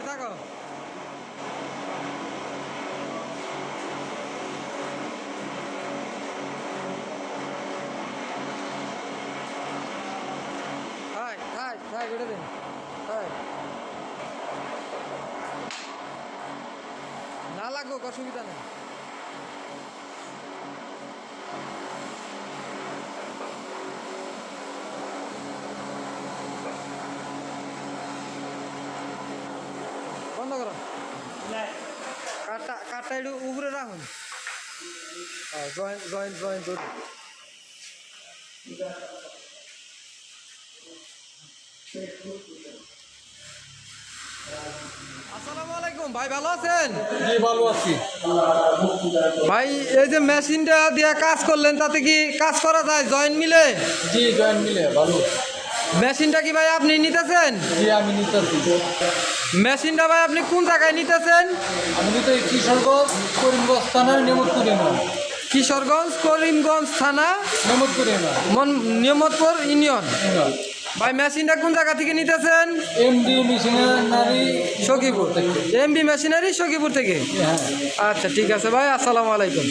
ধরে থাকো না লাগুক অসুবিধা নেই বন্ধ করো একটু উপরে রাখুন। জয়েন্ট জয়েন্ট জয়েন্ট ধরুন আসসালামু আলাইকুম ভাই ভালো আছেন? জি ভালো আছি। ভাই এই যে মেশিনটা দিয়ে কাজ করলেন তাতে কি কাজ করা যায় জয়েন্ট মিলে? জি জয়েন মিলে ভালো। মেশিনটা কি ভাই আপনি নিতেছেন? জি আমি নিতেছি। মেশিনটা ভাই আপনি কোন জায়গায় নিতেছেন? আমি নিতে কিশোরগঞ্জ করিমগঞ্জ থানার নেমতপুরে কিশোরগঞ্জ করিমগঞ্জ থানা নেমতপুরে না। মন নিয়মতপুর ইউনিয়ন। ভাই মেশিনটা কোন জায়গা থেকে নিতেছেন? MD missionary Sakhipur. MB machinery Sakhipur থেকে? হ্যাঁ। আচ্ছা ঠিক আছে ভাই আসসালামু আলাইকুম।